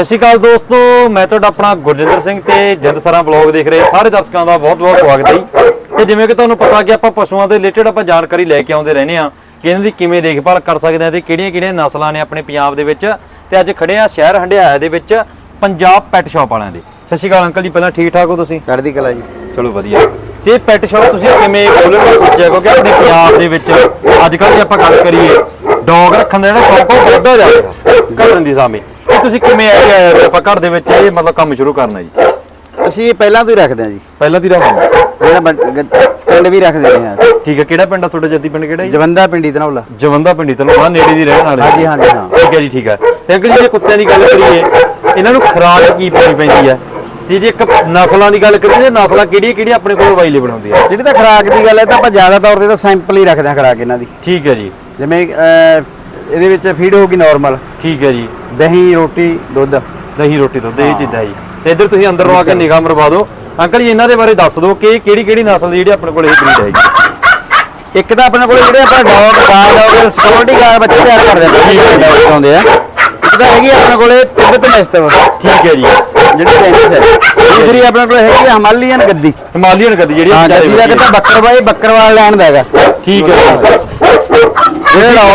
ਸਤਿ ਸ਼੍ਰੀ ਅਕਾਲ ਦੋਸਤੋ ਮੈਂ ਤੁਹਾਡਾ ਆਪਣਾ ਗੁਰਜਿੰਦਰ ਸਿੰਘ ਤੇ ਜਿੰਦ ਸਰਾਂ ਬਲੌਗ ਦੇਖ ਰਹੇ ਸਾਰੇ ਦਰਸ਼ਕਾਂ ਦਾ ਬਹੁਤ-ਬਹੁਤ ਸਵਾਗਤ ਹੈ ਜੀ। ਤੇ ਜਿਵੇਂ ਕਿ ਤੁਹਾਨੂੰ ਪਤਾ ਕਿ ਆਪਾਂ ਪਸ਼ੂਆਂ ਦੇ ਰਿਲੇਟਡ ਆਪਾਂ ਜਾਣਕਾਰੀ ਲੈ ਕੇ ਆਉਂਦੇ ਰਹਿੰਦੇ ਆ ਕਿ ਇਹਨਾਂ ਦੀ ਕਿਵੇਂ ਦੇਖਭਾਲ ਕਰ ਸਕਦੇ ਆ ਤੇ ਕਿਹੜੀਆਂ-ਕਿਹੜੀਆਂ ਨਸਲਾਂ ਨੇ ਆਪਣੇ ਪੰਜਾਬ ਦੇ ਵਿੱਚ। ਤੇ ਅੱਜ ਖੜੇ ਆ ਸ਼ਹਿਰ ਹੰਡਿਆਇਆ ਦੇ ਵਿੱਚ ਪੰਜਾਬ ਪੈਟ ਸ਼ਾਪ ਵਾਲਿਆਂ ਦੇ। ਸਤਿ ਸ਼੍ਰੀ ਅਕਾਲ ਅੰਕਲ ਜੀ ਪਹਿਲਾਂ ਠੀਕ ਠਾਕ ਹੋ ਤੁਸੀਂ? ਚੜ੍ਹਦੀ ਕਲਾ ਜੀ। ਚਲੋ ਵਧੀਆ। ਤੇ ਪੈਟ ਸ਼ਾਪ ਤੁਸੀਂ ਕਿਵੇਂ ਖੋਲ੍ਹਣ ਦਾ ਸੋਚਿਆ? ਕਿਉਂਕਿ ਆਪਣੇ ਪੰਜਾਬ ਦੇ ਵਿੱਚ ਅੱਜ ਕੱਲ੍ਹ ਜੇ ਆਪਾਂ ਗੱਲ ਕਰੀਏ ਡੌਗ ਰੱਖਣ ਦਾ ਜਿਹੜਾ ਸ਼ੌਕ ਉਹ ਵੱਧਦਾ ਜਾ ਰਿਹਾ ਘਟਣ ਦੀ ਸਾਮੇ ਇਹ ਤੁਸੀਂ ਕਿਵੇਂ ਆਏ ਆਏ ਵੀ ਆਪਾਂ ਘਰ ਦੇ ਵਿੱਚ ਇਹ ਮਤਲਬ ਕੰਮ ਸ਼ੁਰੂ ਕਰਨਾ ਜੀ। ਅਸੀਂ ਇਹ ਪਹਿਲਾਂ ਤੋਂ ਹੀ ਰੱਖਦੇ ਹਾਂ ਜੀ। ਪਹਿਲਾਂ ਤੀ ਰੱਖੋ ਜਿਹੜਾ ਬੰ- ਗ- ਪਿੰਡ ਵੀ ਰੱਖਦੇ ਰਹੇ ਹਾਂ ਠੀਕ ਹੈ ਕਿਹੜਾ ਪਿੰਡ ਆ ਤੁਹਾਡਾ? ਜੱਦੀ ਪਿੰਡ ਕਿਹੜਾ ਜੀ? ਜਵੰਦਾ ਪਿੰਡੀ ਧਨੌਲਾ। ਜਵੰਦਾ ਪਿੰਡੀ ਤਲੋਣਾ ਨੇੜੇ ਦੀ ਰਹਿਣ ਵਾਲੇ ਹਾਂਜੀ, ਹਾਂਜੀ, ਹਾਂ। ਠੀਕ ਹੈ ਜੀ ਠੀਕ ਹੈ। ਤੇ ਅੰਕਲ ਜੀ ਜੇ ਕੁੱਤਿਆਂ ਦੀ ਗੱਲ ਕਰੀਏ ਇਹਨਾਂ ਨੂੰ ਖੁਰਾਕ ਕੀ ਪਾਣੀ ਪੈਂਦੀ ਹੈ? ਤੇ ਜੇ ਇੱਕ ਨਸਲਾਂ ਦੀ ਗੱਲ ਕਰੀਏ ਤੇ ਨਸਲਾਂ ਕਿਹੜੀਆਂ ਕਿਹੜੀਆਂ ਆਪਣੇ ਕੋਲ ਅਵੇਲੇਬਲ ਹੁੰਦੀਆਂ? ਜਿਹੜੀ ਤਾਂ ਖਰਾਕ ਦੀ ਗੱਲ ਹੈ ਤਾਂ ਆਪਾਂ ਜ਼ਿਆਦਾ ਤੌਰ ਤੇ ਤਾਂ ਸੈਂਪਲ ਹੀ ਰੱਖਦੇ ਹਾਂ ਖਰਾਕ ਇਹਨਾਂ ਦੀ। ਠੀਕ ਹੈ ਜੀ। ਜਿਵੇਂ ਅਹ, ਇਹਦੇ ਵਿੱਚ ਫੀਡ ਹੋਊਗੀ ਨਾਰਮਲ ਠੀਕ ਹੈ ਜੀ। ਦਹੀਂ ਰੋਟੀ ਦੁੱਧ। ਦਹੀਂ ਰੋਟੀ ਦੁੱਧ ਇਹ ਚੀਜ਼ਾਂ ਜੀ। ਤੇ ਇੱਧਰ ਤੁਸੀਂ ਅੰਦਰ ਆ ਕੇ ਨਿਗਾਹ ਮਰਵਾ ਦਿਓ। ਅੰਕਲ ਜੀ ਇਹਨਾਂ ਦੇ ਬਾਰੇ ਦੱਸ ਦਿਓ ਕਿ ਕਿਹੜੀ ਕਿਹੜੀ ਨਸਲ ਦੀ ਜਿਹੜੀ ਆਪਣੇ ਕੋਲ ਇਹ ਬਰੀਡ ਹੈਗੀ ਇੱਕ ਤਾਂ ਆਪਣੇ ਕੋਲ ਜਿਹੜੇ ਆਪਾਂ dog guard dog security guard ਬੱਚੇ ਤਿਆਰ ਕਰਦੇ ਹਾਂ ਡੌਗ ਆਉਂਦੇ ਆ। ਇੱਕ ਤਾਂ ਹੈਗੀ ਆਪਣੇ ਕੋਲੇ ਤਿੱਬਤ ਮਸਤਵ ਠੀਕ ਹੈ ਜੀ। ਜਿਹੜੀ ਟੈਂਸ ਹੈ। ਦੂਸਰੀ ਆਪਣੇ ਕੋਲ ਹੈਗੀ ਹੈ ਹਿਮਾਲੀਅਨ ਗੱਦੀ। ਹਿਮਾਲੀਅਨ ਗੱਦੀ ਜਿਹੜੀ ਹਾਂ ਗੱਦੀ ਦਾ। ਕਿਤਾ ਬੱਕਰਵਾਲ ਬੱਕਰਵਾਲ ਲੈਣ ਦਾ ਹੈਗਾ। ਠੀਕ ਹੈ ਜੀ। ਜਿਹੜਾ ਆ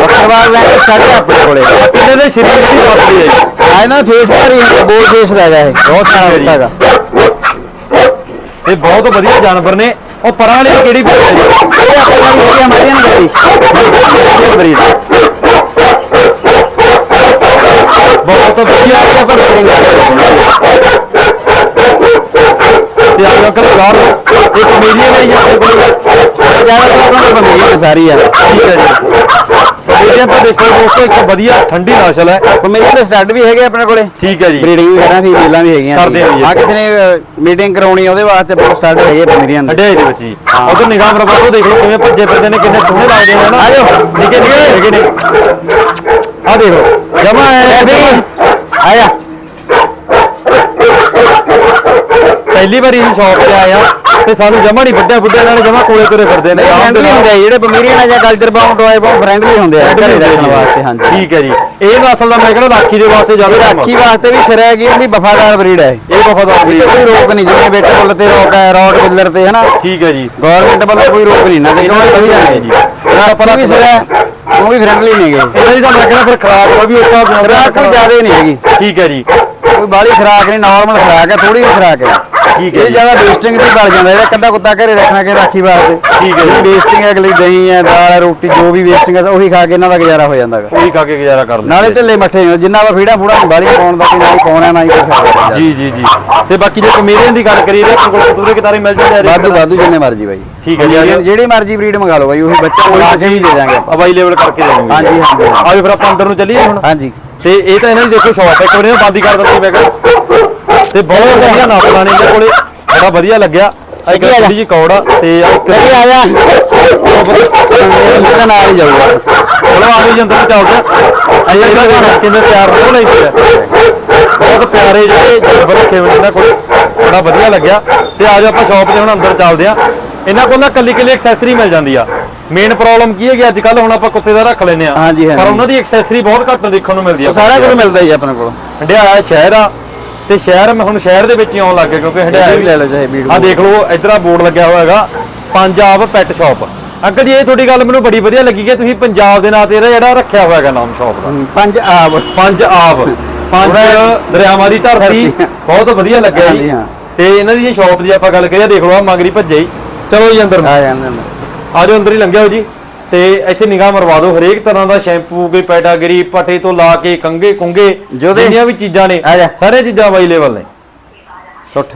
ਬੱਕਰਵਾਲ ਲੈਣ ਦਾ ਸਟਾਰਟ ਆਪਣੇ ਕੋਲੇ। ਇਹਨਾਂ ਦੇ ਸਰੀਰ ਦੀ ਨਸਲ ਹੈ ਆ ਇਹਨਾਂ ਫੇਸ ਭਾਰੀ ਹੁੰਦਾ ਬੋਲ ਫੇਸ ਦਾ ਹੈਗਾ ਇਹ। ਬਹੁਤ ਸਾਰਾ ਹੈ ਹੁੰਦਾ ਹੈਗਾ। ਇਹ ਬਹੁਤ ਵਧੀਆ ਜਾਨਵਰ ਨੇ। ਉਹ ਪਰਾਂ ਵਾਲੀ ਕਿਹੜੀ ਬਰੀਡ ਹੈ ਜੀ ਇਹ ਆਪਣੇ ਨਾਲ ਹੈਗੀ ਹਮਾਰੀਅਨ ਗੱਦੀ ਬਰੀਡ ਬਹੁਤ ਵਧੀਆ। ਹੈ। ਪਰ ਤੇ ਆ ਅੰਕਲ ਗੌਰ ਇੱਕ ਕਮੇਡੀਅਨ ਹੈ ਜੀ ਕੋਲ। ਜ਼ਿਆਦਾ ਤਾਂ ਆਪਣੇ ਕੋਲ ਬੰਦੀ ਸਾਰੀ ਆ। ਠੀਕ ਹੈ ਜੀ। ਕਮੇਡੀਅਨ ਤਾਂ ਦੇਖੋ ਦੋਸਤੋ ਇੱਕ ਵਧੀਆ ਠੰਡੀ ਨਸਲ ਹੈ। ਮੇਰੀ ਦੇ ਸਟੱਡ ਵੀ ਹੈਗੇ ਆਪਣੇ ਕੋਲੇ। ਠੀਕ ਹੈ ਜੀ। ਬਰੀਡਿੰਗ ਵੀ ਕਰਾਂ ਫੀਮੇਲਾਂ ਵੀ ਹੈਗੀਆਂ ਕਰਦੇ ਆ ਜੀ। ਆ ਕਿਸੇ ਨੇ ਮੀਟਿੰਗ ਕਰਾਉਣੀ ਉਹਦੇ ਵਾਸਤੇ ਬਹੁਤ ਸਟੱਡ ਹੈਗੇ ਮੇਰੀਆਂ ਦੇ ਹੰਡਿਆਏ ਦੇ ਵਿੱਚ ਜੀ। ਉਧਰ ਨਿਗਾਹ ਮਰਵਾ ਉਹ ਦੇਖ ਲਓ ਕਿਵੇਂ ਭੱਜੇ ਫਿਰਦੇ ਨੇ ਕਿੰਨੇ ਸੋਹਣੇ ਲੱਗਦੇ ਨੇ ਨਾ ਆਜੋ। ਨਿੱਕੇ ਨਿੱਕੇ ਹੈਗੇ ਨੇ। ਆ ਦੇਖੋ ਜਮਾ ਹੈ। ਆਇਆ। ਪਹਿਲੀ ਵਾਰੀ ਅਸੀਂ ਸ਼ੌਪ ਤੇ ਆਏ ਆ। ਤੇ ਸਾਨੂੰ ਜਮਾ ਨਹੀਂ ਵੱਡਿਆ ਬੁੱਢਿਆਂ ਨਾਲ ਜਮਾ ਕੋਲੇ ਤੁਰੇ ਫਿਰਦੇ ਨੇ ਆਰਾਮ ਦੇ ਫ੍ਰੈਂਡਲੀ ਨਾਲ। ਹੁੰਦੇ ਆ ਜਿਹੜੇ ਬਮੀਰੀਆਂ ਜਾਂ culture bound toy bound friendly ਹੁੰਦੇ ਆ ਘਰੇ ਰੱਖਣ ਵਾਸਤੇ ਹਾਂਜੀ। ਠੀਕ ਹੈ ਜੀ। ਇਹ ਨਸਲ ਦਾ ਮੈਂ ਕਹਿੰਦਾ ਰਾਖੀ ਦੇ ਵਾਸਤੇ ਜ਼ਿਆਦਾ। ਰਾਖੀ ਵਾਸਤੇ ਵੀ ਸਿਰ ਹੈਗੀ ਉਹ ਵੀ ਵਫਾਦਾਰ ਬਰੀਡ ਹੈ। ਇਹ ਵਫਾਦਾਰ breed ਕੋਈ ਰੋਕ ਨਹੀਂ ਜਿਵੇਂ ਬੇਟੇ ਬੁੱਲ ਤੇ ਰੋਕ ਹੈ ਰੌਡ ਬਿੱਲਰ ਤੇ ਹਨਾ? ਠੀਕ ਹੈ ਜੀ। ਗਵਰਨਮੈਂਟ ਵੱਲੋਂ ਕੋਈ ਰੋਕ ਨਹੀਂ ਨਾ ਇਹਨਾਂ ਦੀ ਵਧੀਆ ਨੇ ਜੀ। ਰਾਖੀ ਵੀ ਸਿਰ ਹੈ। ਉਹ ਵੀ ਫ੍ਰੈਂਡਲੀ ਨੇਗੇ ਇਹਨਾਂ ਦੀ ਤਾਂ ਮੈਂ ਕਹਿੰਦਾ ਫਿਰ ਖਰਾਬ ਦਾ ਵੀ ਉਸ ਹਿਸਾਬ ਨਾਲ ਕੋਈ ਜ਼ਿਆਦਾ ਨਹੀਂ ਹੈਗੀ। ਠੀਕ ਹੈ ਜੀ। ਕੋਈ ਬਾਹਲੀ ਖਰਾਕ ਨਹੀਂ ਨਾਰਮਲ ਖਰਾਕ ਹੈ ਥੋੜੀ ਜਿਹੀ ਖਰਾਕ ਹੈ ਠੀਕ ਹੈ ਇਹ। ਜ਼ਿਆਦਾ ਵੇਸਟਿੰਗ ਤੇ ਪੜ ਜਾਂਦਾ ਜਿਹੜਾ ਕੱਦਾ ਕੁੱਤਾ ਘਰੇ ਰੱਖਣਾ ਕਿ ਰਾਖੀ ਵਾਸਤੇ ਠੀਕ ਹੈ ਜੀ। ਵੇਸਟਿੰਗ ਹੈ ਅਗਲੀ ਦਹੀਂ ਹੈ ਦਾਲ ਹੈ ਰੋਟੀ ਜੋ ਵੀ ਵੇਸਟਿੰਗ ਹੈ ਉਹੀ ਖਾ ਕੇ ਇਹਨਾਂ ਦਾ ਗੁਜ਼ਾਰਾ ਹੋ ਜਾਂਦਾ ਹੈਗਾ ਉਹੀ ਖਾ ਕੇ ਗੁਜ਼ਾਰਾ ਕਰ ਲੈਂਦੇ ਨਾਲੇ ਢਿੱਲੇ ਮੱਠੇ ਜਿੰਨਾ ਵਾ ਫੀੜਾ ਫੂੜਾ ਬਾਲੀ ਪਾਉਣ ਦਾ ਵੀ ਨਾ ਹੀ ਪਾਉਣਾ ਨਾ ਹੀ ਹੈਗਾ। ਜੀ ਜੀ ਜੀ ਤੇ ਬਾਕੀ ਜੇ ਕਮੇਰੀਅਨ ਦੀ ਗੱਲ ਕਰੀਏ ਤਾਂ ਆਪਣੇ ਕੋਲ ਕਤੂਰੇ ਕਿਤਾਰੇ ਮਿਲ ਜਾਂਦੇ ਆ ਵਾਧੂ। ਵਾਧੂ ਜਿੰਨੇ ਮਰਜ਼ੀ ਬਾਈ ਠੀਕ ਹੈ ਜੀ, ਜਿਹੜੀ- ਮਰਜ਼ੀ ਬਰੀਡ ਮੰਗਾ ਲਓ ਬਾਈ ਉਹੀ ਬੱਚਾ ਕੋਈ ਵੀ ਦੇ ਦਾਂਗੇ। ਅਵੇਲੇਬਲ ਕਰਕੇ ਦੇਵਾਂਗੇ ਹਾਂਜੀ, ਹਾਂਜੀ। ਆਜੋ ਫਿਰ ਆਪਾਂ ਅੰਦਰ ਨੂੰ ਚੱਲੀਏ ਹੁਣ ਹਾਂਜੀ ਤੇ ਇਹ ਤਾਂ ਇਹਨਾਂ ਦੀ ਦੇਖੋ ਸ਼ੌਪ ਇੱਕ ਵਾਰੀ ਨਾ ਬੰਦ ਹੀ ਕਰ ਦਿੰਦੀ ਮੈਂ ਕਿਹਾ। ਤੇ ਬਹੁਤ ਵਧੀਆ ਨਸਲਾਂ ਨੇ ਇਹਨਾਂ ਕੋਲੇ। ਬੜਾ ਵਧੀਆ ਲੱਗਿਆ। ਆ ਇੱਕ ਆ ਜਾ। ਥੋੜੀ ਜਿਹੀ ਕੌੜ ਆ ਤੇ ਆ ਇੱਕ ਲੱਗੀ ਆ ਜਾ। ਇਹਦੇ ਨਾਲ ਹੀ ਜਾਊਗਾ। ਚਲੋ ਆਵੇ ਜੀ ਅੰਦਰ ਨੂੰ ਚੱਲਦੇ ਆ ਇਹ ਇਹਦਾ ਕਿੰਨੇ ਪਿਆਰ ਨਾਲ ਨਹੀਂ ਪਿਆ। ਬਹੁਤ ਪਿਆਰੇ ਜਿਹੜੇ ਜਾਨਵਰ ਰੱਖੇ ਹੋਏ ਇਹਨਾਂ ਕੋਲ। ਬੜਾ ਵਧੀਆ ਲੱਗਿਆ। ਤੇ ਆਜੋ ਆਪਾਂ ਸ਼ਾਪ ਤੇ ਹੁਣ ਅੰਦਰ ਚੱਲਦੇ ਆ ਇਹਨਾਂ ਕੋਲ ਨਾ ਕੱਲੀ ਕੱਲੀ ਐਕਸੈਸਰੀ ਮਿਲ ਜਾਂਦੀ ਆ। ਮੇਨ ਪ੍ਰੋਬਲਮ ਕੀ ਹੈ ਕਿ ਅੱਜ ਕੱਲ ਹੁਣ ਆਪਾਂ ਕੁੱਤੇ ਦਾ ਰੱਖ ਲੈਨੇ ਆ ਹਾਂਜੀ, ਹਾਂਜੀ। ਪਰ ਉਹਨਾਂ ਦੀ ਐਕਸੈਸਰੀ ਬਹੁਤ ਘੱਟ ਦੇਖਣ ਨੂੰ ਮਿਲਦੀ ਆ ਸਾਰਾ ਕੁਝ ਮਿਲਦਾ ਹੀ ਆਪਣੇ ਕੋਲ। ਹੰਡਿਆਇਆ ਸ਼ਹਿਰ ਆ ਤੇ ਸ਼ਹਿਰ ਮੈਂ ਹੁਣ ਸ਼ਹਿਰ ਦੇ ਵਿੱਚ ਹੀ ਆਉਣ ਲੱਗ ਗਿਆ ਕਿਉਂਕਿ ਹੰਡਿਆਇਆ ਵੀ ਲੈ ਲਓ ਚਾਹੇ ਵੀਡੀਓ। ਆ ਦੇਖ ਲਓ ਇਧਰ ਆ ਬੋਰਡ ਲੱਗਿਆ ਹੋਇਆ ਹੈਗਾ ਪੰਜਾਬ ਪੈਟ ਸ਼ਾਪ ਅੰਕਲ ਜੀ ਇਹ ਤੁਹਾਡੀ ਗੱਲ ਮੈਨੂੰ ਬੜੀ ਵਧੀਆ ਲੱਗੀ ਕਿ ਤੁਸੀਂ ਪੰਜਾਬ ਦੇ ਨਾਂ ਤੇ ਇਹਦਾ ਜਿਹੜਾ ਰੱਖਿਆ ਹੋਇਆ ਹੈਗਾ ਨਾਮ ਸ਼ਾਪ ਦਾ। ਪੰਜ ਆਬ। ਪੰਜ ਆਬ। ਪੰਜ ਦਰਿਆਵਾਂ ਦੀ ਧਰਤੀ ਧਰਤੀ। ਬਹੁਤ ਵਧੀਆ ਲੱਗਿਆ ਜੀ। ਹਾਂਜੀ, ਹਾਂ। ਤੇ ਇਹਨਾਂ ਦੀ ਸ਼ਾਪ ਦੀ ਆਪਾਂ ਗੱਲ ਕਰੀਏ ਦੇਖ ਲਓ ਆ ਮੰਗਰੀ ਭੱਜੇ ਹੀ। ਚਲੋ ਜੀ ਅੰਦਰ ਨੂੰ। ਆ ਜਾਂਦੇ ਨੇ। ਆ ਜਾਓ ਅੰਦਰ ਹੀ ਲੰਘਿਆ ਹੋ ਜੀ। ਤੇ ਇੱਥੇ ਨਿਗਾਹ ਮਰਵਾ ਦਿਓ ਹਰੇਕ ਤਰ੍ਹਾਂ ਦਾ ਸ਼ੈਂਪੂ ਕੋਈ ਪੈਟਾਗਰੀ ਪਟੇ ਤੋਂ ਲਾ ਕੇ ਕੰਗੇ ਕੁੰਗੇ। ਜਿੰਨੀਆਂ ਵੀ ਚੀਜ਼ਾਂ ਨੇ। ਸਾਰੀਆਂ ਚੀਜ਼ਾਂ ਅਵੇਲੇਬਲ ਨੇ। ਸੁੱਠ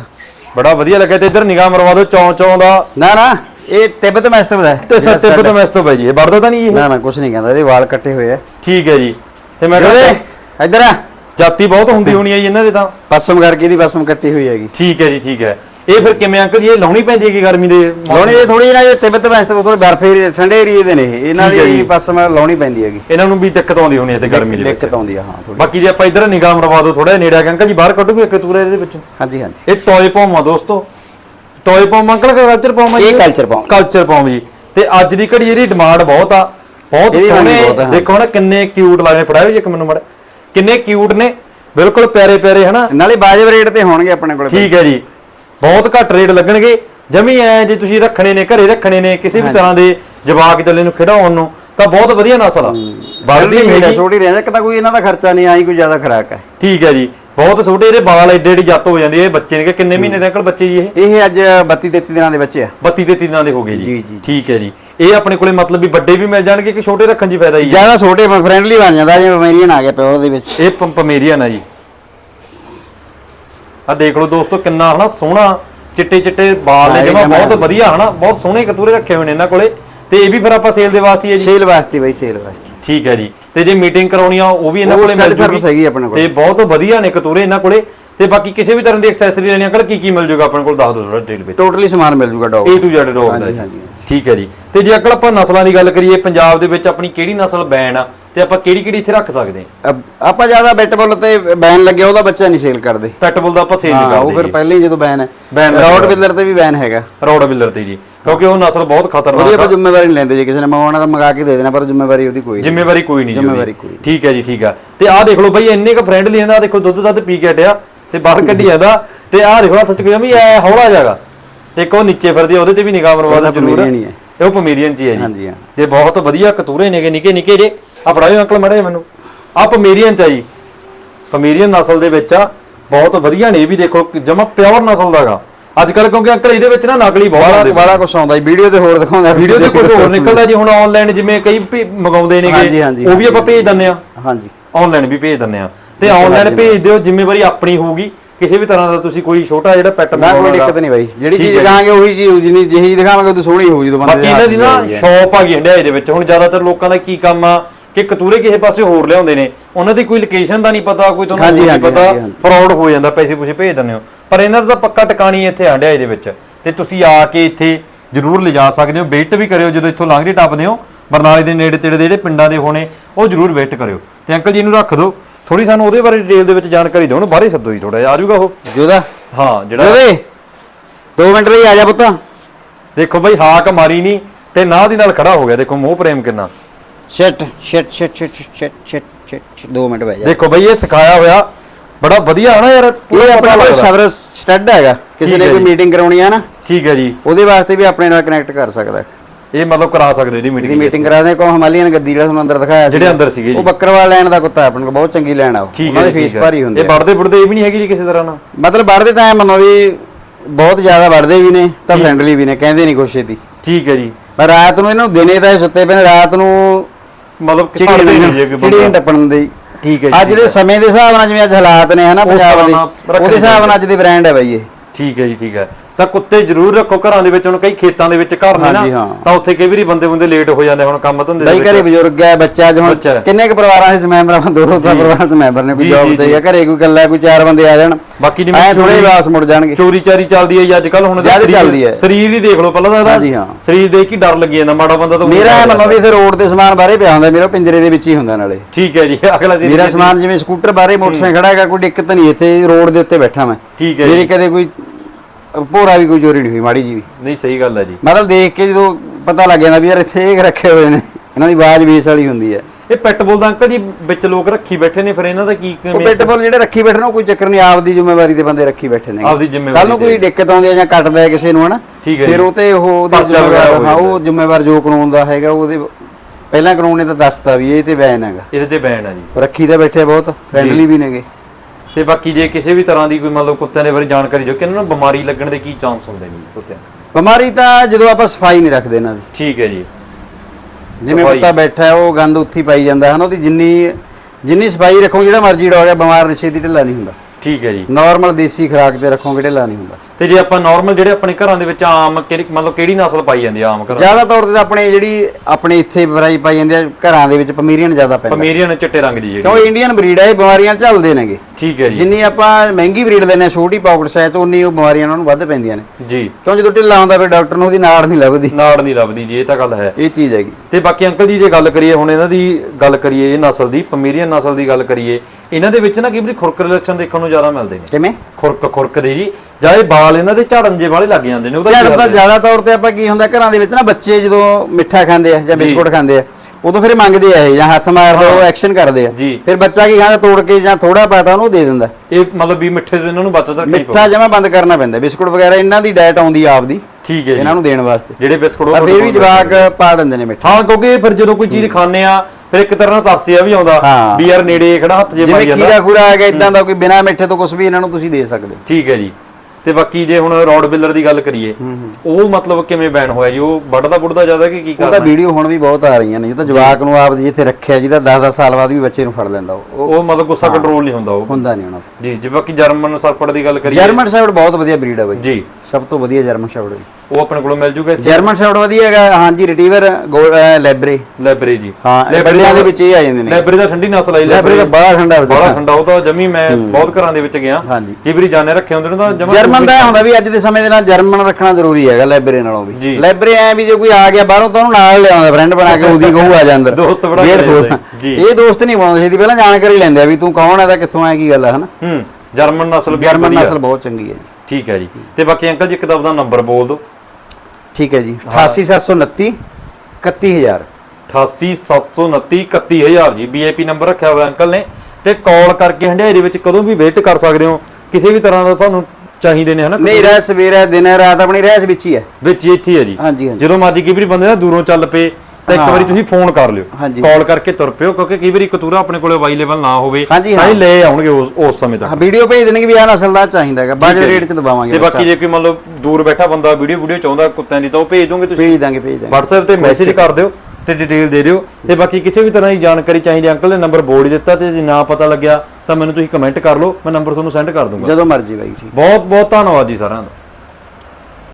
ਬੜਾ ਵਧੀਆ ਲੱਗਿਆ ਤੇ ਇੱਧਰ ਨਿਗਾਹ ਮਰਵਾ ਦਿਓ ਚੌਂ ਚੌਂ ਦਾ। ਨਾ ਨਾ ਇਹ ਤਿੱਬਤ ਮਸਤਬ ਦਾ ਹੈ। ਤੇ ਜਿਹੜਾ ਸੱਤੇ ਸਾਡਾ- ਪਤ ਮੈਸ ਤੋਂ ਪੈ ਜੀ। ਇਹ ਵੜਦਾ ਤਾਂ ਨਹੀਂ ਇਹ? ਨਾ ਨਾ ਕੁਛ ਨਹੀਂ ਕਹਿੰਦਾ ਇਹਦੇ ਵਾਲ ਕੱਟੇ ਹੋਏ ਆ। ਠੀਕ ਹੈ ਜੀ। ਤੇ ਮੈਂ ਕਹਿੰਦਾ ਇੱਧਰ ਆ। ਜਾਤੀ ਬਹੁਤ ਹੁੰਦੀ ਹੋਣੀ ਹੈ ਜੀ ਇਹਨਾਂ ਦੇ ਤਾਂ। ਪਸਮ ਕਰਕੇ ਇਹਦੀ ਪਸਮ ਕੱਟੀ ਹੋਈ ਹੈਗੀ। ਠੀਕ ਹੈ ਜੀ ਠੀਕ ਹੈ। ਇਹ ਫਿਰ ਕਿਵੇਂ ਅੰਕਲ ਜੀ ਇਹ ਲਾਉਣੀ ਪੈਂਦੀ ਹੈ ਕਿ ਗਰਮੀ ਦੇ ਮੌਸਮ? ਲਾਉਣੀ ਇਹ ਥੋੜੀ ਜਿਹੀ ਨਾ ਇਹ ਤਿੱਬਤ ਮਸਤਬ ਥੋੜੇ ਬਰਫ ਏਰੀਏ ਠੰਡੇ ਏਰੀਏ ਦੇ ਨੇ ਇਹ। ਇਹਨਾਂ ਠੀਕ ਹੈ ਦੀ ਜੀ। ਪਸਮ ਲਾਉਣੀ ਪੈਂਦੀ ਹੈਗੀ। ਇਹਨਾਂ ਨੂੰ ਵੀ ਦਿੱਕਤ ਆਉਂਦੀ ਹੋਣੀ ਹੈ ਤੇ ਗਰਮੀ ਦੇ ਵਿੱਚ। ਦਿੱਕਤ ਆਉਂਦੀ ਆ ਹਾਂ ਥੋੜੀ ਬਾਕੀ ਜੇ ਆਪਾਂ ਇੱਧਰ ਨਿਗਾਹ ਮਰਵਾ ਦਿਓ ਥੋੜਾ ਨੇੜੇ ਆ ਕੇ ਅੰਕਲ ਜੀ ਬਾਹਰ ਕੱਢੋਗੇ ਇੱਕ ਤੂਰੇ ਇਹਦੇ ਵਿੱਚ? ਹਾਂਜੀ ਹਾਂਜੀ। ਇਹ ਟੌਏ ਪੌਮ ਆ ਦੋਸਤੋ। Toy pom uncle culture pom ਇਹ ਕਲਚਰ ਪਾਉਂ ਕਲਚਰ ਪੌਮ ਜੀ। ਤੇ ਅੱਜ ਦੀ ਘੜੀ ਇਹਦੀ ਡਿਮਾਂਡ ਬਹੁਤ ਆ। ਬਹੁਤ ਇਹਦੀ ਸੋਹਣੇ money ਬਹੁਤ ਆ, ਹਾਂ। ਦੇਖੋ ਨਾ ਕਿੰਨੇ ਕਿਊਟ ਲੱਗਦੇ ਫੜਾਇਓ ਜੀ ਇੱਕ ਮੈਨੂੰ ਮੜ। ਕਿੰਨੇ ਕਿਊਟ ਨੇ। ਬਿਲਕੁਲ ਪਿਆਰੇ ਪਿਆਰੇ ਹਨਾ। ਨਾਲੇ ਬਾਜਬ ਰੇਟ ਤੇ ਹੋਣਗੇ ਆਪਣੇ ਕੋਲੇ। ਠੀਕ ਹੈ ਜੀ। ਬਹੁਤ ਘੱਟ ਰੇਟ ਲੱਗਣਗੇ। ਜਮੀ ਐ ਜੇ ਤੁਸੀਂ ਰੱਖਣੇ ਨੇ ਘਰੇ ਰੱਖਣੇ ਨੇ ਕਿਸੇ ਵੀ ਤਰ੍ਹਾਂ ਦੇ ਜਵਾਕ ਚੱਲੇ ਨੂੰ ਖਿਡਾਉਣ ਨੂੰ ਤਾਂ ਬਹੁਤ ਵਧੀਆ ਨਸਲ ਆ। ਮੀਟ ਹੈਗੀ ਛੋਟੀ ਰਹਿੰਦਾ ਇੱਕ ਤਾਂ ਕੋਈ ਇਹਨਾਂ ਦਾ ਖਰਚਾ ਨਹੀਂ ਆਈ ਕੋਈ ਜ਼ਿਆਦਾ ਖਰਾਕ ਹੈ। ਠੀਕ ਹੈ ਜੀ। ਬਹੁਤ ਛੋਟੇ ਇਹਦੇ ਵਾਲ ਐਡੇ ਐਡੀ ਜੱਤ ਹੋ ਜਾਂਦੀ ਹੈ ਇਹ ਬੱਚੇ ਨੇ ਕਿੰਨੇ ਮਹੀਨੇ ਦੇ ਅੰਕਲ ਬੱਚੇ ਜੀ ਇਹ? ਇਹ ਅੱਜ 32 33 ਦਿਨਾਂ ਦੇ ਬੱਚੇ ਆ। 32 ਤੇ ਤਿੰਨਾਂ ਦੇ ਹੋ ਗਏ ਜੀ, ਜੀ ਜੀ। ਠੀਕ ਹੈ ਜੀ। ਇਹ ਆਪਣੇ ਕੋਲੇ ਮਤਲਬ ਵੀ ਵੱਡੇ ਵੀ ਮਿਲ ਜਾਣਗੇ ਕਿ ਛੋਟੇ ਰੱਖਣ 'ਚ ਫਾਇਦਾ ਹੀ ਹੈ? ਜ਼ਿਆਦਾ ਛੋਟੇ ਫ੍ਰੈਂਡਲੀ ਬਣ ਜਾਂਦਾ ਜਿਵੇਂ ਪਮੇਰੀਅਨ ਆ ਗਿਆ ਪਿਓਰ ਦੇ ਵਿੱਚ। ਇਹ ਪੰਪ ਮੇਰੀਅਨ ਆ ਜੀ। ਆ ਦੇਖ ਲਓ ਦੋਸਤੋ ਕਿੰਨਾ ਹਨਾ ਸੋਹਣਾ ਚਿੱਟੇ ਚਿੱਟੇ ਬਾਲ ਨੇ ਜਮਾਂ ਬਹੁਤ ਵਧੀਆ ਹਨਾ ਬਹੁਤ ਸੋਹਣੇ ਕਤੂਰੇ ਰੱਖੇ ਹੋਏ ਨੇ ਇਹਨਾਂ ਕੋਲੇ। ਤੇ ਇਹ ਵੀ ਫਿਰ ਆਪਾਂ ਸੇਲ ਦੇ ਵਾਸਤੇ ਹੀ ਜੀ? ਸੇਲ ਵਾਸਤੇ ਬਾਈ ਸੇਲ ਵਾਸਤੇ। ਠੀਕ ਹੈ ਜੀ। ਤੇ ਜੇ ਮੀਟਿੰਗ ਕਰਾਉਣੀ ਆ ਉਹ ਵੀ ਇਹਨਾਂ ਕੋਲੇ ਮਿਲ ਜੂਗੀ। ਤੇ ਬਹੁਤ ਵਧੀਆ ਨੇ ਕਤੂਰੇ ਇਹਨਾਂ ਕੋਲੇ। ਤੇ ਬਾਕੀ ਕਿਸੇ ਵੀ ਤਰ੍ਹਾਂ ਦੀ ਐਕਸੈਸਰੀ ਲੈਣੀ ਅੰਕਲ ਕੀ ਕੀ ਮਿਲ ਜੂਗਾ ਆਪਣੇ ਕੋਲ? ਦੱਸ ਦਿਓ ਥੋੜਾ ਡਿਟੇਲ ਵਿੱਚ। ਟੋਟਲੀ ਸਮਾਨ ਮਿਲ ਜੂਗਾ dog A to Z dog ਦਾ ਹਾਂਜੀ, ਜੀ। ਹਾਂਜੀ, ਠੀਕ ਹੈ ਜੀ। ਤੇ ਜੇ ਅੰਕਲ ਆਪਾਂ ਨਸਲਾਂ ਦੀ ਗੱਲ ਕਰੀਏ ਪੰਜਾਬ ਦੇ ਵਿੱਚ ਆਪਣੀ ਕਿਹੜੀ ਨਸਲ ਬੈਨ ਆ ਤੇ ਆਪਾਂ ਕਿਹੜੀ ਕਿਹੜੀ ਇੱਥੇ ਰੱਖ ਸਕਦੇ? ਹਾਂ ਅਬ ਆਪਾਂ ਜ਼ਿਆਦਾ ਬੈਟ ਬੁੱਲ ਤੇ ਬੈਨ ਲੱਗਿਆ ਉਹਦਾ ਬੱਚਾ ਨਹੀਂ ਸੇਲ ਕਰਦੇ। ਪੈਟਬੁਲ ਦਾ ਆਪਾਂ ਸੇਲ ਨਹੀਂ ਹਾਂ ਉਹ ਕਰਦੇ ਫਿਰ ਪਹਿਲੇ ਹੀ ਜਦੋਂ ਬੈਨ ਹੈ। Ban ਲੱਗਿਆ ਰੌਡ ਬਿਲਰ ਤੇ ਵੀ ਬੈਨ ਹੈਗਾ। ਰੋਡ ਬਿਲਰ ਤੇ ਜੀ। ਕਿਉਂਕਿ ਉਹ ਨਸਲ ਬਹੁਤ ਉਹਦੀ ਖਤਰਨਾਕ ਆਪਾਂ ਆ। ਜ਼ਿੰਮੇਵਾਰੀ ਨਹੀਂ ਲੈਂਦੇ ਜੇ। ਕਿਸੇ ਨੇ ਮੰਗਵਾਉਣਾ ਤਾਂ ਮੰਗਾ ਕੇ ਦੇ ਦੇਣਾ ਪਰ ਜ਼ਿੰਮੇਵਾਰੀ ਉਹਦੀ ਕੋਈ ਨਹੀਂ। ਜ਼ਿੰਮੇਵਾਰੀ ਕੋਈ ਨਹੀਂ ਜ਼ਿੰਮੇਵਾਰੀ ਉਹਦੀ। ਕੋਈ। ਠੀਕ ਹੈ ਜੀ ਠੀਕ ਆ। ਤੇ ਆਹ ਦੇਖ ਲਓ ਬਈ ਇੰਨੇ ਕ ਫਰੈਂਡਲੀ ਇਹਨਾਂ ਦੇਖੋ ਦੁੱਧ ਦੱਧ ਪੀ ਕੇ ਹਟਿਆ ਤੇ ਬਾਹਰ ਕੱਢੀ ਜਾਂਦਾ। ਤੇ ਆਹ ਦੇਖੋ ਹੱਥ ਚ ਜਮੀ ਐ ਹੌਲਾ ਜਾਗਾ ਤੇ ਉਹ ਨੀਚੇ ਫਿਰਦੀ ਉਹਦੇ ਤੇ ਵੀ ਨਿਗਾਹ ਮਰਵਾ ਉਹਦਾ ਜ਼ਰੂਰ। ਇਹ ਉਹ ਪਮੇਰੀਅਨ ਚ ਹੀ ਜੀ। ਹਾਂਜੀ, ਹਾਂ। ਤੇ ਬਹੁਤ ਵਧੀਆ ਕਤੂਰੇ ਨੇਗੇ ਨਿੱਕੇ ਨਿੱਕੇ ਜੇ। ਆ ਫੜਾਓ ਅੰਕਲ ਮੜੇ ਮੈਨੂੰ। ਆ ਪਮੇਰੀਅਨ ਚ ਆ ਜੀ। ਪਮੇਰੀਅਨ ਨਸਲ ਦੇ ਵਿੱਚ ਆ ਬਹੁਤ ਵਧੀਆ ਨੇ। ਇਹ ਵੀ ਦੇਖੋ ਜਮਾ ਪਿਓਰ ਨਸਲ ਦਾਗਾ ਅੱਜ ਕੱਲ ਕਿਉਂਕਿ ਅੰਕਲ ਇਹਦੇ ਵਿੱਚ ਨਾ ਨਕਲੀ ਬਹੁਤ ਬੜਾ ਆਉਂਦੇ ਬੜਾ ਕੁਝ ਆਉਂਦਾ ਵੀਡੀਓ ਤੇ ਹੋਰ ਦਿਖਾਉਂਦਾ ਵੀਡੀਓ ਤੇ ਕੁਝ ਹੋਰ ਨਿਕਲਦਾ ਜੀ ਹੁਣ ਆਨਲਾਈਨ ਜਿਵੇਂ ਕਈ ਮੰਗਾਉਂਦੇ ਨੇਗੇ ਉਹ ਵੀ ਆਪਾਂ ਭੇਜ ਦਿੰਨੇ ਆ ਹਾਂਜੀ। ਆਨਲਾਈਨ ਵੀ ਭੇਜ ਦਿੰਨੇ ਆ ਤੇ ਆਨਲਾਈਨ ਭੇਜ ਦਿਓ ਜ਼ਿੰਮੇਵਾਰੀ ਆਪਣੀ ਹੋਊਗੀ। ਕਿਸੇ ਵੀ ਤਰ੍ਹਾਂ ਦਾ ਤੁਸੀਂ ਕੋਈ ਛੋਟਾ ਜਿਹੜਾ ਪੈਟ ਨਾ ਕੋਈ ਦਿੱਕਤ ਨਹੀਂ ਬਾਈ। ਜਿਹੜੀ ਚੀਜ਼ ਦਿਖਾਵਾਂਗੇ ਉਹੀ ਚੀਜ਼ ਜਿੰਨੀ ਜਿਹੀ ਦਿਖਾਵਾਂਗੇ ਉਹ ਸੋਹਣੀ ਹੋਊ ਜਦੋਂ ਬੰਦੇ ਬਾਕੀ ਇਹਨਾਂ ਦੀ ਨਾ ਸ਼ੌਪ ਆ ਗਈ ਹੰਡਿਆਏ ਦੇ ਵਿੱਚ। ਹੁਣ ਜ਼ਿਆਦਾਤਰ ਲੋਕਾਂ ਦਾ ਕੀ ਕੰਮ ਆ? ਕਿ ਕਤੂਰੇ ਕਿਸੇ ਪਾਸੇ ਹੋਰ ਲਿਆਉਂਦੇ ਨੇ। ਉਹਨਾਂ ਦੀ ਕੋਈ ਲੋਕੇਸ਼ਨ ਦਾ ਨਹੀਂ ਪਤਾ ਕੋਈ ਤੁਹਾਨੂੰ ਨਹੀਂ ਪਤਾ। ਫਰਾਡ ਹੋ ਜਾਂਦਾ ਪੈਸੇ ਪੂਸੇ ਭੇਜ ਦਿੰਦੇ ਹੋ। ਪਰ ਇਹਨਾਂ ਦਾ ਪੱਕਾ ਟਿਕਾਣੀ ਇੱਥੇ ਹੰਡਿਆਏ ਦੇ ਵਿੱਚ। ਤੇ ਤੁਸੀਂ ਆ ਕੇ ਇੱਥੇ ਜ਼ਰੂਰ ਲਿਜਾ ਸਕਦੇ ਹੋ ਵਿਜ਼ਿਟ ਵੀ ਕਰਿਓ ਜਦੋਂ ਇੱਥੋਂ ਲੰਘਦੇ ਟੱਪਦੇ ਹੋ ਬਰਨਾਲੇ ਦੇ ਨੇੜੇ ਤੇੜੇ ਦੇ ਜਿਹੜੇ ਪਿੰਡਾਂ ਦੇ ਹੋਣੇ ਉਹ ਜ਼ਰੂਰ ਵਿਜ਼ਿਟ ਕਰਿਓ। ਤੇ ਅੰਕਲ ਜੀ ਇਹਨੂੰ ਰੱਖ ਦਿਓ। ਥੋੜੀ ਸਾਨੂੰ ਉਹਦੇ ਬਾਰੇ ਡਿਟੇਲ ਦੇ ਵਿੱਚ ਜਾਣਕਾਰੀ ਦਿਓ ਉਹਨੂੰ ਬਾਹਰੇ ਸੱਦੋ ਜੀ ਥੋੜਾ ਜਿਹਾ ਆ ਜਾਊਗਾ ਉਹ। ਜੋਦਾ ਹਾਂ ਜਿਹੜਾ ਜੋਦੇ 2 ਮਿੰਟ ਲਈ ਆ ਜਾ ਪੁੱਤ। ਦੇਖੋ ਬਈ ਹਾਕ ਮਾਰੀ ਨਹੀਂ ਤੇ ਨਾਲ ਦੀ ਨਾਲ ਖੜਾ ਹੋ ਗਿਆ ਦੇਖੋ ਮੋਹ ਪ੍ਰੇਮ ਕਿੰਨਾ। ਸ਼ਟ ਸ਼ਟ ਸ਼ਟ ਸ਼ਟ ਸ਼ਟ ਸ਼ਟ ਸ਼ਟ 2 ਮਿੰਟ ਬਹਿ ਜਾ। ਦੇਖੋ ਬਈ ਇਹ ਸਿਖਾਇਆ ਹੋਇਆ ਬੜਾ ਵਧੀਆ ਹਨਾ ਯਾਰ ਇਹ ਪੂਰਾ ਆਪਣੇ ਕੋਲ ਲੱਗਦਾ। ਸਬਰ ਸਟੱਡ ਹੈਗਾ। ਕਿਸੇ ਠੀਕ ਨੇ ਹੈ ਕੋਈ ਜੀ। ਮੀਟਿੰਗ ਕਰਾਉਣੀ ਆ ਨਾ ਠੀਕ ਹੈ ਜੀ। ਉਹਦੇ ਵਾਸਤੇ ਵੀ ਆਪਣੇ ਨਾਲ ਕਨੈਕਟ ਕਰ ਸਕਦਾ ਹੈ। ਇਹ ਮਤਲਬ ਕਰਾ ਸਕਦੇ ਇਹਦੀ ਇਹਦੀ ਮੀਟਿੰਗ ਮੀਟਿੰਗ ਕਰਾਦੇ ਕੋ ਹਿਮਾਲੀਅਨ ਗੱਦੀ ਜਿਹੜਾ ਤੁਹਾਨੂੰ ਅੰਦਰ ਦਿਖਾਇਆ ਸੀ। ਜਿਹੜੇ ਅੰਦਰ ਸੀਗੇ ਜੀ। ਉਹ ਬੱਕਰਵਾਲ ਲੈਣ ਦਾ ਕੁੱਤਾ ਹੈ ਆਪਣੇ ਕੋਲ ਬਹੁਤ ਚੰਗੀ ਲੈਣ ਆ ਉਹ। ਠੀਕ ਉਹਨਾਂ ਹੈ ਦੇ ਜੀ, ਫੇਸ ਠੀਕ ਭਾਰੀ ਹੈ ਹੁੰਦੇ ਇਹ ਆ। ਵੜਦੇ ਵੜਦੇ ਇਹ ਵੀ ਨਹੀਂ ਹੈਗੀ ਜੀ ਕਿਸੇ ਤਰ੍ਹਾਂ ਨਾਲ? ਮਤਲਬ ਵੜਦੇ ਤਾਂ ਐ ਮੰਨੋ ਵੀ ਬਹੁਤ ਜ਼ਿਆਦਾ ਵੜਦੇ ਵੀ ਨੇ ਤਾਂ ਫ੍ਰੈਂਡਲੀ ਵੀ ਨੇ ਕਹਿੰਦੇ ਨਹੀਂ ਕੁਛ ਇਹਦੀ। ਠੀਕ ਹੈ ਜੀ। ਪਰ ਰਾਤ ਨੂੰ ਇਹਨੂੰ ਦਿਨੇ ਤਾਂ ਇਹ ਸੁੱਤੇ ਪਏ ਨੇ ਰਾਤ ਨੂੰ ਮਤਲਬ ਕਿਸਾਨ ਨਹੀਂ ਜੇ ਚਿੜੀ ਨਹੀਂ ਟੱਪਣ ਦੀ ਠੀਕ ਹੈ ਜੀ। ਅੱਜ ਦੇ ਸਮੇਂ ਦੇ ਹਿਸਾਬ ਨਾਲ ਜਿਵੇਂ ਅੱਜ ਹਾਲਾਤ ਨੇ ਹਨਾ ਪੰਜਾਬ ਹਿਸਾਬ ਦੇ ਨਾਲ ਰੱਖਣੇ ਉਹਦੇ ਹਿਸਾਬ ਨਾਲ ਅੱਜ ਦੇ ਬ੍ਰਾਂਡ ਹੈ ਬਾਈ ਇਹ। ਠੀਕ ਹੈ ਜੀ ਠੀਕ ਹੈ। ਤਾਂ ਕੁੱਤੇ ਜ਼ਰੂਰ ਰੱਖੋ ਘਰਾਂ ਦੇ ਵਿੱਚ ਹੁਣ ਕਈ ਖੇਤਾਂ ਦੇ ਵਿੱਚ ਘਰ ਨੇ ਨਾ। ਤਾਂ ਉੱਥੇ ਕਈ ਵਾਰੀ ਬੰਦੇ ਬੰਦੇ ਲੇਟ ਹੋ ਜਾਂਦੇ ਹੁਣ ਕੰਮ ਧੰਦੇ ਦੇ ਵਿੱਚ ਘਰੇ ਬਜ਼ੁਰਗ ਹੈ ਬੱਚਾ ਅੱਜ ਹੁਣ। ਕਿੰਨੇ ਕੁ ਪਰਿਵਾਰਾਂ ਦੇ ਮੈਂਬਰਾਂ ਦੋ ਦੋ ਤਾਂ ਪਰਿਵਾਰਾਂ ਦੇ ਮੈਂਬਰ ਨੇ ਕੋਈ ਜੌਬ ਤੇ। ਜਾਂ ਘਰੇ ਕੋਈ ਇਕੱਲਾ ਕੋਈ ਚਾਰ ਬੰਦੇ ਆ ਜਾਣ ਬਾਕੀ ਐ ਥੋੜੇ ਵਾਪਸ ਮੁੜ ਜਾਣਗੇ ਚੋਰੀ ਚਾਰੀ ਚੱਲਦੀ ਹੈ ਜੀ ਅੱਜ ਕੱਲ ਹੁਣ ਸਰੀਰ- ਹੈ। ਦੇਖ ਲਓ ਪਹਿਲਾਂ ਤਾਂ ਇਹਦਾ। ਸਰੀਰ ਦੇਖ ਕੇ ਡਰ ਲੱਗੀ ਜਾਂਦਾ ਮਾੜਾ ਬੰਦਾ ਤਾਂ ਮੇਰਾ ਮੰਨੋ ਵੀ। ਇੱਥੇ ਰੋਡ ਤੇ ਸਮਾਨ ਬਾਹਰੇ ਪਿਆ ਹੁੰਦਾ ਮੇਰਾ ਪਿੰਜਰੇ ਦੇ ਵਿੱਚ ਹੀ ਹੁੰਦਾ ਨਾਲੇ ਠੀਕ ਹੈ ਜੀ ਅਗਲਾ ਸੀ ਮੇਰਾ ਸਮਾਨ ਜਿਵੇਂ ਸਕੂਟਰ ਬਾਹਰੇ ਮੋਟਰਸਾਈਕਲ ਖੜਾ ਹੈਗਾ ਕੋਈ ਦਿੱਕਤ ਨਹੀਂ ਇੱਥੇ ਰੋਡ ਦੇ ਉੱਤੇ ਬੈਠਾ ਮੈਂ ਠੀਕ ਹੈ ਮੇਰੀ ਕਦੇ ਕੋਈ ਭੋਰਾ ਵੀ ਕੋਈ ਚੋਰੀ ਨਹੀਂ ਹੋਈ ਮਾੜੀ ਜੀ ਵੀ। ਨਹੀਂ ਸਹੀ ਗੱਲ ਹੈ ਜੀ। ਮਤਲਬ ਦੇਖ ਕੇ ਜਦੋਂ ਪਤਾ ਲੱਗ ਜਾਂਦਾ ਵੀ ਯਾਰ ਇੱਥੇ ਇਹ ਰੱਖੇ ਹੋਏ ਨੇ ਇਹਨਾਂ ਦੀ ਆਵਾਜ਼ ਬੇਸ ਵਾਲੀ ਹੁੰਦੀ ਹੈ। ਇਹ ਪੈਟ ਬੋਲ ਦਾ ਅੰਕਲ ਜੀ ਵਿੱਚ ਲੋਕ ਰੱਖੀ ਬੈਠੇ ਨੇ ਫਿਰ ਇਹਨਾਂ ਦਾ ਕੀ ਉਹ ਪਿੱਟਬੁਲ ਜਿਹੜੇ ਰੱਖੀ ਬੈਠੇ ਨੇ ਉਹ ਕੋਈ ਚੱਕਰ ਨਹੀਂ ਆਪਦੀ ਜ਼ਿੰਮੇਵਾਰੀ ਦੇ ਬੰਦੇ ਰੱਖੀ ਬੈਠੇ ਨੇ। ਆਪਦੀ ਜ਼ਿੰਮੇਵਾਰੀ ਕੱਲ ਨੂੰ ਕੋਈ ਦਿੱਕਤ ਆਉਂਦੀ ਹੈ ਜਾਂ ਕੱਟਦਾ ਹੈ ਕਿਸੇ ਨੂੰ ਹਨਾ? ਫਿਰ। ਉਹ ਤੇ ਉਹ ਉਹਦੀ ਜ਼ਿੰਮੇਵਾਰ ਹੋ ਉਹ। ਜ਼ਿੰਮੇਵਾਰ ਜੋ ਕਾਨੂੰਨ ਦਾ ਹੈਗਾ ਉਹਦੇ ਪਹਿਲਾਂ ਕਾਨੂੰਨ ਨੇ ਤਾਂ ਦੱਸਤਾ ਵੀ ਇਹ ਤੇ ਬੈਨ ਹੈਗਾ। ਇਹਦੇ ਤੇ ਬੈਨ ਆ ਜੀ। ਰੱਖੀ ਤਾਂ ਬੈਠੇ ਬਹੁਤ ਫ੍ਰੈਂਡਲੀ ਵੀ ਨੇਗੇ। ਤੇ ਬਾਕੀ ਜੇ ਕਿਸੇ ਵੀ ਤਰ੍ਹਾਂ ਦੀ ਕੋਈ ਮੰਨ ਲਓ ਕੁੱਤਿਆਂ ਦੇ ਬਾਰੇ ਜਾਣਕਾਰੀ ਦਿਓ ਕਿ ਇਹਨਾਂ ਨੂੰ ਬਿਮਾਰੀ ਲੱਗਣ ਦੇ ਕੀ ਚਾਂਸ ਹੁੰਦੇ ਨੇ ਜੀ ਕੁੱਤਿਆਂ ਨੂੰ? ਬਿਮਾਰੀ ਤਾਂ ਜਦੋਂ ਆਪਾਂ ਸਫ਼ਾਈ ਨਹੀਂ ਰੱਖਦੇ ਇਹਨਾਂ ਦੀ। ਠੀਕ ਹੈ ਜੀ। ਜਿਵੇਂ ਸਫ਼ਾਈ। ਕੁੱਤਾ ਬੈਠਾ ਹੈ ਉਹ ਗੰਦ ਉੱਥੀ ਪਾਈ ਜਾਂਦਾ ਹਨ ਉਹਦੀ ਜਿੰਨੀ ਜਿੰਨੀ ਸਫ਼ਾਈ ਰੱਖੋ ਜਿਹੜਾ ਮਰਜ਼ੀ ਡੋਗ ਹੈ ਬਿਮਾਰ ਦੀ ਢਿੱਲਾ ਨਹੀਂ ਹੁੰਦਾ। ਠੀਕ ਹੈ ਜੀ। ਨਾਰਮਲ ਦੇਸੀ ਖੁਰਾਕ ਤੇ ਰੱਖੋਗੇ ਢਿੱਲਾ ਨਹੀਂ ਹੁੰਦਾ। ਤੇ ਜੇ ਆਪਾਂ ਨਾਰਮਲ ਜਿਹੜੇ ਆਪਣੇ ਘਰਾਂ ਦੇ ਵਿੱਚ ਆਮ ਕਿਹੜੀ ਮਤਲਬ ਕਿਹੜੀ ਨਸਲ ਪਾਈ ਜਾਂਦੀ ਆ ਆਮ ਘਰਾਂ ਜ਼ਿਆਦਾ ਤੌਰ ਤੇ ਤਾਂ ਆਪਣੇ ਜਿਹੜੀ ਆਪਣੇ ਇੱਥੇ ਵਰਾਈ ਪਾਈ ਜਾਂਦੀ ਹੈ ਘਰਾਂ ਦੇ ਵਿੱਚ ਪਮੀਰੀਅਨ ਜ਼ਿਆਦਾ ਪੈਂਦਾ। ਪਮੇਰੀਅਨ ਚਿੱਟੇ ਰੰਗ ਦੀ ਜਿਹੜੀ। ਕਿਉਂ ਇੰਡੀਅਨ ਬਰੀਡ ਹੈ ਇਹ ਬਿਮਾਰੀਆਂ ਝੱਲਦੇ ਨੇਗੇ। ਠੀਕ ਹੈ ਜੀ। ਜਿੰਨੀ ਆਪਾਂ ਮਹਿੰਗੀ ਬਰੀਡ ਲੈਨੇ ਛੋਟੀ ਪਾਕਟ ਸਾਈਜ਼ ਉਨੀ ਉਹ ਬਿਮਾਰੀਆਂ ਉਹਨਾਂ ਨੂੰ ਵੱਧ ਪੈਂਦੀਆਂ ਨੇ। ਜੀ। ਕਿਉਂ ਜਦੋਂ ਢਿੱਲਾ ਹੁੰਦਾ ਫਿਰ ਡਾਕਟਰ ਨੂੰ ਉਹਦੀ ਨਾੜ ਨਹੀਂ ਲੱਭਦੀ। ਨਾੜ ਨਹੀਂ ਲੱਭਦੀ ਜੀ ਇਹ ਤਾਂ ਗੱਲ ਹੈ। ਇਹ ਚੀਜ਼ ਹੈਗੀ। ਤੇ ਬਾਕੀ ਅੰਕਲ ਜੀ ਜੇ ਗੱਲ ਕਰੀਏ ਹੁਣ ਇਹਨਾਂ ਦੀ ਗੱਲ ਕਰੀਏ ਇਹ ਨਸਲ ਦੀ ਪਮੇਰੀਅਨ ਨਸਲ ਦੀ ਗੱਲ ਕਰੀਏ ਇਹਨਾਂ ਦੇ ਵਿੱਚ ਨਾ ਕਈ ਵਾਰੀ ਖੁਰਕ ਦੇ ਲੱਛਣ ਦੇਖਣ ਨੂੰ ਜ਼ਿਆਦਾ ਮਿਲਦੇ ਨੇ। ਕਿਵੇਂ? ਖੁਰਕ ਖੁਰਕ ਦੇ ਜੀ। ਜਾਂ ਇਹ ਵਾਲ ਇਹਨਾਂ ਦੇ ਝੜਨ ਜੇ ਵਾਲੇ ਲੱਗ ਜਾਂਦੇ ਨੇ ਉਹਦਾ ਝੜ ਤਾਂ? ਜ਼ਿਆਦਾ ਤੌਰ ਤੇ ਆਪਾਂ ਕੀ ਹੁੰਦਾ ਘਰਾਂ ਦੇ ਵਿੱਚ ਨਾ ਬੱਚੇ ਜਦੋਂ ਮਿੱਠਾ ਖਾਂਦੇ ਆ ਜਾਂ ਬਿਸਕੁਟ ਖਾਂਦੇ ਆ ਉਦੋਂ ਫਿਰ ਮੰਗਦੇ ਆ ਇਹ ਜਾਂ ਹੱਥ ਮਾਰਦੇ ਆ, ਉਹ ਐਕਸ਼ਨ ਕਰਦੇ ਆ। ਫਿਰ ਬੱਚਾ ਕੀ ਖਾਂਦਾ ਤੋੜ ਕੇ ਜਾਂ ਥੋੜਾ ਪਾਤਾ ਉਹਨੂੰ ਦੇ ਦਿੰਦਾ। ਇਹ ਮਤਲਬ ਵੀ ਮਿੱਠੇ ਤੋਂ ਇਹਨਾਂ ਨੂੰ ਬਚਤ ਰੱਖਣੀ ਪਊ। ਮਿੱਠਾ ਜਮਾ ਬੰਦ ਕਰਨਾ ਪੈਂਦਾ ਬਿਸਕੁਟ ਵਗੈਰਾ ਇਹਨਾਂ ਦੀ ਡਾਈਟ ਆਉਂਦੀ ਆ ਆਪਦੀ ਠੀਕ ਹੈ ਇਹਨਾਂ ਨੂੰ ਦੇਣ ਵਾਸਤੇ। ਜਿਹੜੇ ਬਿਸਕੁਟ ਉਹ ਫਿਰ ਵੀ ਜਵਾਕ ਪਾ ਦਿੰਦੇ ਨੇ ਮਿੱਠਾ। ਹਾਂ ਕਿਉਂਕਿ ਫਿਰ ਜਦੋਂ ਕੋਈ ਚੀਜ਼ ਖਾਂਦੇ ਆ ਫਿਰ ਇੱਕ ਤਰ੍ਹਾਂ ਦਾ ਤਰਸਿਆ ਵੀ ਆਉਂਦਾ ਹਾਂ। ਵੀ ਯਾਰ ਨੇੜੇ ਖੜਾ ਹੱਥ ਜੇ ਮਾਰੀ ਜਿਵੇਂ ਜਾਂਦਾ। ਖੀਰਾ ਖੂਰਾ ਆ ਗਿਆ ਇਦਾਂ ਦਾ ਕੋਈ ਬਿਨਾ ਮਿੱਠੇ ਤੋਂ ਕੁਝ ਵੀ ਇਹਨਾਂ ਨੂੰ ਤੁਸੀਂ ਦੇ ਸਕਦੇ ਹੋ। ਠੀਕ ਹੈ ਜੀ। ਤੇ ਬਾਕੀ ਜੇ ਹੁਣ ਰੌਡ ਬਿਲਰ ਦੀ ਗੱਲ ਕਰੀਏ ਉਹ ਮਤਲਬ ਕਿਵੇਂ ਬੈਨ ਹੋਇਆ ਜੀ? ਉਹ ਵੱਢਦਾ ਬੁੱਢਦਾ ਜ਼ਿਆਦਾ ਕਿ ਕੀ ਉਹ ਤਾਂ ਕਰਦਾ ਵੀਡੀਓ ਹੁਣ ਵੀ ਬਹੁਤ ਆ ਰਹੀਆਂ ਨੇ ਇਹ ਤਾਂ ਜਵਾਕ ਨੂੰ ਆਪ ਜਿੱਥੇ ਰੱਖਿਆ ਜਿਹਦਾ 10-10 ਸਾਲ ਬਾਅਦ ਵੀ ਬੱਚੇ ਨੂੰ ਫੜ ਲੈਂਦਾ ਉਹ। ਉਹ ਉਹ ਮਤਲਬ ਗੁੱਸਾ ਕੰਟਰੋਲ ਨਹੀਂ ਹੁੰਦਾ ਉਹ। ਹੁੰਦਾ ਨਹੀਂ ਉਹਨਾਂ ਜੀ ਜੇ ਬਾਕੀ ਜਰਮਨ ਸਰਪਟ ਦੀ ਗੱਲ ਕਰੀਏ। ਜਰਮਨ ਸ਼ੈਫਰਡ ਬਹੁਤ ਵਧੀਆ ਬਰੀਡ ਹੈ ਬਾਈ। ਜੀ। ਸਭ ਤੋਂ ਵਧੀਆ ਜਰਮਨ ਸ਼ੈਫਰਡ ਉਹ ਆਪਣੇ ਕੋਲੋਂ ਮਿਲ ਜੂਗਾ ਇੱਥੇ? ਜਰਮਨ ਸ਼ੈਫਰਡ ਵਧੀਆ ਹੈਗਾ ਹਾਂਜੀ ਰਿਟਰੀਵਰ ਲੈਬਰੇ ਲਾਇਬ੍ਰੇਰੀ ਜੀ। ਹਾਂ ਬੰਦਿਆਂ ਦੇ ਵਿੱਚ ਇਹ ਆ ਜਾਂਦੇ ਨੇ। ਲਾਇਬ੍ਰੇਰੀ ਦਾ ਠੰਡੀ ਨਸਲ ਆਈ ਲੈਬਰੇ ਦਾ ਬੜਾ ਠੰਡਾ ਬੜਾ ਹੁੰਦਾ ਠੰਡਾ ਉਹ ਤਾਂ ਜਮੀ ਮੈਂ ਬਹੁਤ ਘਰਾਂ ਦੇ ਵਿੱਚ ਗਿਆ। ਹਾਂਜੀ। ਕਈ ਵਾਰੀ ਜਾਣੇ ਰੱਖੇ ਹੁੰਦੇ ਨੇ ਤਾਂ ਜਰਮਨ ਦਾ ਹੁੰਦਾ ਵੀ ਅੱਜ ਦੇ ਸਮੇਂ ਦੇ ਨਾਲ ਜਰਮਨ ਰੱਖਣਾ ਜ਼ਰੂਰੀ ਹੈਗਾ ਲੈਬਰੇ ਨਾਲੋਂ ਜੀ। ਵੀ ਲੈਬਰੇ ਐ ਵੀ ਜੇ ਕੋਈ ਆ ਗਿਆ ਬਾਹਰੋਂ ਤਾਂ ਉਹਨੂੰ ਨਾਲ ਲਿਆਉਂਦਾ ਫਰੈਂਡ ਬਣਾ ਕੇ ਉਹਦੀ ਕਹੂ ਆ ਜਾਂਦਾ ਦੋਸਤ ਬਣਾ ਕੇ। ਜੀ। ਇਹ ਦੋਸਤ ਨਹੀਂ ਬਣਾਉਂਦੇ ਸੀ ਪਹਿਲਾਂ ਜਾਣਕਾਰੀ ਲੈਂਦੇ ਆ ਵੀ ਤੂੰ ਕੌਣ ਹੈ ਤਾਂ ਕਿੱਥੋਂ ਆਇਆ ਕੀ ਗੱਲ ਹੈ ਹਨਾ? ਹੂੰ ਜਰਮਨ ਨਸਲ ਜਰਮਨ। ਨਸਲ ਬਹੁਤ ਚੰਗੀ ਹੈ ਜੀ। ਠੀਕ ਹੈ ਜੀ। ਤੇ ਬਾਕੀ ਅੰਕਲ ਜੀ ਕਿਤਾਬ ਦਾ ਨੰਬਰ ਬੋਲ ਦਿਓ। ਠੀਕ ਹੈ ਜੀ। 88729 31000 88729 31000 ਜੀ। ਬੀਏਪੀ ਨੰਬਰ ਰੱਖਿਆ ਹੋਇਆ ਅੰਕਲ ਨੇ। ਤੇ ਕਾਲ ਕਰਕੇ ਹੰਡਿਆਈ ਦੇ ਵਿੱਚ ਕਦੋਂ ਵੀ ਵਿਜ਼ਿਟ ਕਰ ਸਕਦੇ ਹੋ? ਕਿਸੇ ਵੀ ਤਰ੍ਹਾਂ ਦਾ ਤੁਹਾਨੂੰ ਚਾਹੀਦੇ ਨੇ ਹਨਾ? ਨਹੀਂ ਰਹਿ ਸਵੇਰੇ ਦਿਨ ਹੈ, ਰਾਤ ਆਪਣੀ ਰਹਿਸ ਵਿੱਚ ਹੀ ਹੈ। ਵਿੱਚ ਹੀ ਇੱਥੇ ਹੀ ਹੈ ਜੀ। ਹਾਂਜੀ ਹਾਂਜੀ। ਜਦੋਂ ਮਰਜ਼ੀ ਕਈ ਵਾਰੀ ਬੰਦੇ ਨਾ ਦੂਰੋਂ ਚੱਲ ਪਏ। ਤਾਂ ਇੱਕ। ਵਾਰੀ ਤੁਸੀਂ ਫੋਨ ਕਰ ਲਿਓ। ਕਾਲ ਕਰਕੇ ਤੁਰ ਪਿਓ ਕਿਉਂਕਿ ਕਈ ਵਾਰੀ ਕਤੂਰਾ ਆਪਣੇ ਕੋਲੇ ਅਵੇਲੇਬਲ ਨਾ ਹੋਵੇ ਤਾਂ ਹੀ। ਲੈ ਆਉਣਗੇ ਉਸ ਸਮੇਂ ਤੱਕ। ਵੀਡੀਓ ਭੇਜ ਦੇਣਗੇ ਵੀ ਆਹ ਨਸਲ ਦਾ ਚਾਹੀਦਾ ਹੈਗਾ। ਬਾਜਰ ਰੇਟ ਚ ਦਬਾਵਾਂਗੇ ਤੇ ਬਾਕੀ ਜੇ ਕੋਈ ਮੰਨ ਲਓ ਦੂਰ ਬੈਠਾ ਬੰਦਾ ਵੀਡੀਓ ਵੀਡੀਓ ਚਾਹੁੰਦਾ ਕੁੱਤਿਆਂ ਦੀ ਤਾਂ ਉਹ ਭੇਜ ਦੋਗੇ ਤੁਸੀਂ। ਭੇਜ ਦਾਂਗੇ ਭੇਜ ਦਾਂਗੇ। WhatsApp ਤੇ ਮੈਸੇਜ ਕਰ ਦਿਓ ਤੇ ਡਿਟੇਲ ਦੇ ਦਿਓ। ਤੇ ਬਾਕੀ ਕਿਸੇ ਵੀ ਤਰ੍ਹਾਂ ਦੀ ਜਾਣਕਾਰੀ ਚਾਹੀਦੀ ਅੰਕਲ ਨੇ ਨੰਬਰ ਬੋਰਡ ਦਿੱਤਾ ਤੇ ਜੇ ਨਾ ਪਤਾ ਲੱਗਿਆ ਤਾਂ ਮੈਨੂੰ ਤੁਸੀਂ ਕਮੈਂਟ ਕਰ ਲਓ ਮੈਂ ਨੰਬਰ ਤੁਹਾਨੂੰ ਸੈਂਡ ਕਰ ਦੂੰਗਾ ਜਦੋਂ ਮਰਜ਼ੀ ਬਾਈ ਠੀਕ। ਬਹੁਤ ਬਹੁਤ ਧੰਨਵਾਦ ਜੀ ਸਾਰਿਆਂ ਦਾ।